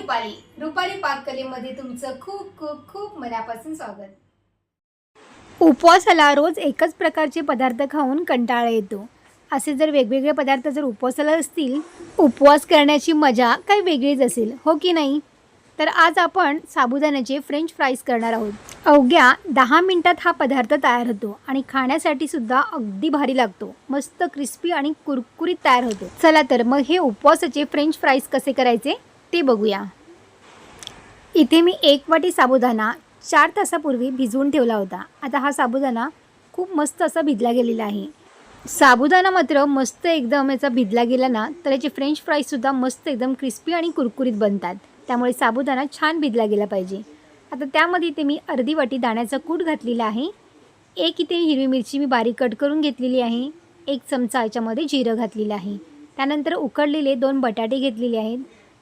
रुपाली. रुपाली पाककलेमध्ये तुमचं खूप खूप खूप मनापासून स्वागत. उपवासाला रोज एकच प्रकारचे पदार्थ खाऊन कंटाळा येतो. असे जर वेगवेगळे पदार्थ जर उपवासाला असतील उपवास करण्याची मजा काही वेगळीच असेल हो की नाही? तर आज आपण साबुदाण्याचे फ्रेंच फ्राईज करणार आहोत. अवघ्या दहा मिनिटात हा पदार्थ तयार होतो आणि खाण्यासाठी सुद्धा अगदी भारी लागतो. मस्त क्रिस्पी आणि कुरकुरीत तयार होतो. चला तर मग हे उपवासाचे फ्रेंच फ्राईज कसे करायचे? ते बघूया. इथे मी एक वाटी साबुदाणा चार तासापूर्वी भिजवून ठेवला होता. आता हा साबुदाणा खूप मस्त असा भिजला गेलेला आहे. साबुदाणा मात्र मस्त एकदम याचा भिजला गेला ना तर याचे फ्रेंच फ्राईजसुद्धा मस्त एकदम क्रिस्पी आणि कुरकुरीत बनतात. त्यामुळे साबुदाणा छान भिजला गेला पाहिजे. आता त्यामध्ये इथे मी अर्धी वाटी दाण्याचा कूट घातलेला आहे. एक इथे हिरवी मिरची मी बारीक कट करून घेतलेली आहे. एक चमचा याच्यामध्ये जिरं घातलेलं आहे. त्यानंतर उकडलेले दोन बटाटे घेतलेले आहेत.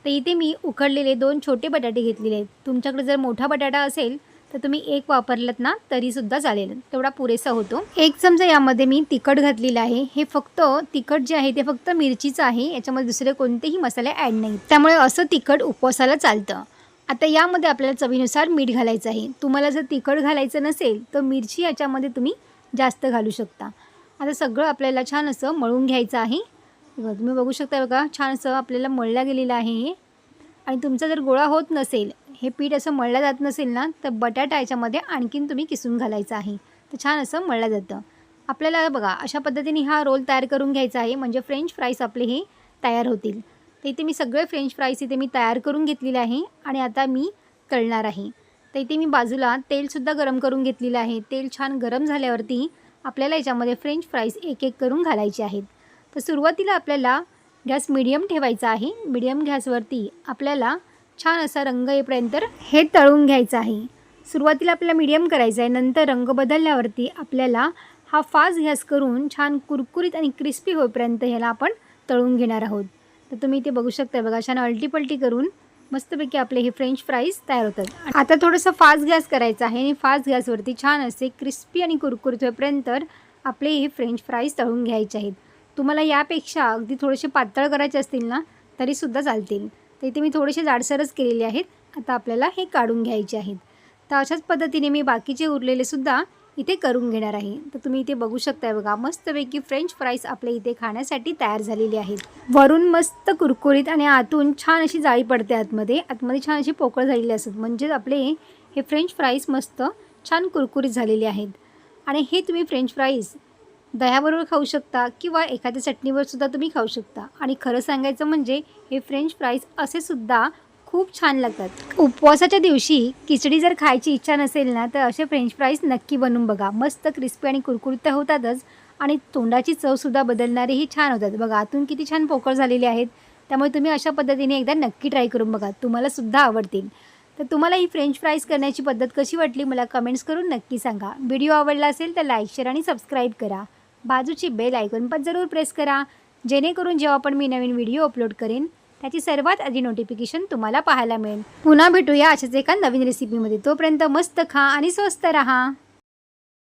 तर इथे मी उकडलेले दोन छोटे बटाटे घेतलेले आहेत. तुमच्याकडे जर मोठा बटाटा असेल तर तुम्ही एक वापरलात ना तरीसुद्धा चालेल. तेवढा पुरेसा होतो. एक चमचा यामध्ये मी तिखट घातलेलं आहे. हे फक्त तिखट जे आहे ते फक्त मिरचीचं आहे. याच्यामध्ये दुसरे कोणतेही मसाले ॲड नाही त्यामुळे असं तिखट उपवासाला चालतं. आता यामध्ये आपल्याला चवीनुसार मीठ घालायचं आहे. तुम्हाला जर तिखट घालायचं नसेल तर मिरची याच्यामध्ये तुम्ही जास्त घालू शकता. आता सगळं आपल्याला छान असं मळून घ्यायचं आहे. बघा तुम्ही बघू शकता बघा छान असं आपल्याला मळल्या गेलेलं आहे हे. आणि तुमचा जर गोळा होत नसेल हे पीठ असं मळलं जात नसेल ना तर बटाटा याच्यामध्ये आणखीन तुम्ही किसून घालायचं आहे. तर छान असं मळलं जातं. आपल्याला बघा अशा पद्धतीने हा रोल तयार करून घ्यायचा आहे म्हणजे फ्रेंच फ्राईज आपले हे तयार होतील. तर इथे मी सगळे फ्रेंच फ्राईज इथे मी तयार करून घेतलेले आहे आणि आता मी तळणार आहे. तर इथे मी बाजूला तेलसुद्धा गरम करून घेतलेलं आहे. तेल छान गरम झाल्यावरती आपल्याला याच्यामध्ये फ्रेंच फ्राईज एक एक करून घालायचे आहेत. तर सुरुवातीला आपल्याला गॅस मिडियम ठेवायचा आहे. मिडियम गॅसवरती आपल्याला छान असा रंग येईपर्यंत हे तळून घ्यायचं आहे. सुरुवातीला आपल्याला मिडियम करायचं आहे. नंतर रंग बदलल्यावरती आपल्याला हा फास्ट गॅस करून छान कुरकुरीत आणि क्रिस्पी होईपर्यंत ह्याला आपण तळून घेणार आहोत. तर तुम्ही ते बघू शकता बघा छान अल्टीपल्टी करून मस्तपैकी आपले हे फ्रेंच फ्राईज तयार होतात. आता थोडंसं फास्ट गॅस करायचं आहे आणि फास्ट गॅसवरती छान असे क्रिस्पी आणि कुरकुरीत होईपर्यंत आपले हे फ्रेंच फ्राईज तळून घ्यायचे आहेत. तुम्हाला यापेक्षा अगदी थोडेसे पातळ करायचे असतील ना तरीसुद्धा चालतील. तर इथे मी थोडेसे जाडसरच केलेले आहेत. आता आपल्याला हे काढून घ्यायचे आहेत. तर अशाच पद्धतीने मी बाकीचे उरलेले सुद्धा इथे करून घेणार आहे. तर तुम्ही इथे बघू शकताय बघा मस्तपैकी फ्रेंच फ्राईज आपल्या इथे खाण्यासाठी तयार झालेली आहेत. वरून मस्त कुरकुरीत आणि आतून छान अशी जाळी पडते आतमध्ये. आतमध्ये छान अशी पोकळ झालेली असतात. म्हणजेच आपले हे फ्रेंच फ्राईज मस्त छान कुरकुरीत झालेले आहेत. आणि हे तुम्ही फ्रेंच फ्राईज दह्याबरोबर खाऊ शकता किंवा एखाद्या चटणीवर सुद्धा तुम्ही खाऊ शकता. आणि खरं सांगायचं म्हणजे हे फ्रेंच फ्राईज असे सुद्धा खूप छान लागतात. उपवासाच्या दिवशी खिचडी जर खायची इच्छा नसेल ना तर असे फ्रेंच फ्राईज नक्की बनवून बघा. मस्त क्रिस्पी आणि कुरकुरीत तर होतातच आणि तोंडाची चवसुद्धा बदलणारेही छान होतात. बघा आतून किती छान पोकळ झालेले आहेत. त्यामुळे तुम्ही अशा पद्धतीने एकदा नक्की ट्राय करून बघा. तुम्हाला सुद्धा आवडतील. तर तुम्हाला ही फ्रेंच फ्राईज करण्याची पद्धत कशी वाटली मला कमेंट्स करून नक्की सांगा. व्हिडिओ आवडला असेल तर लाईक शेअर आणि सबस्क्राईब करा. बाजूची बेल आयकॉन पण जरूर प्रेस करा. जेणेकरून जेव्हा पण मी नवीन व्हिडिओ अपलोड करेन त्याची सर्वात आधी नोटिफिकेशन तुम्हाला पाहायला मिळेल. पुन्हा भेटूया अशाच एका नवीन रेसिपीमध्ये तोपर्यंत मस्त खा आणि स्वस्त रहा.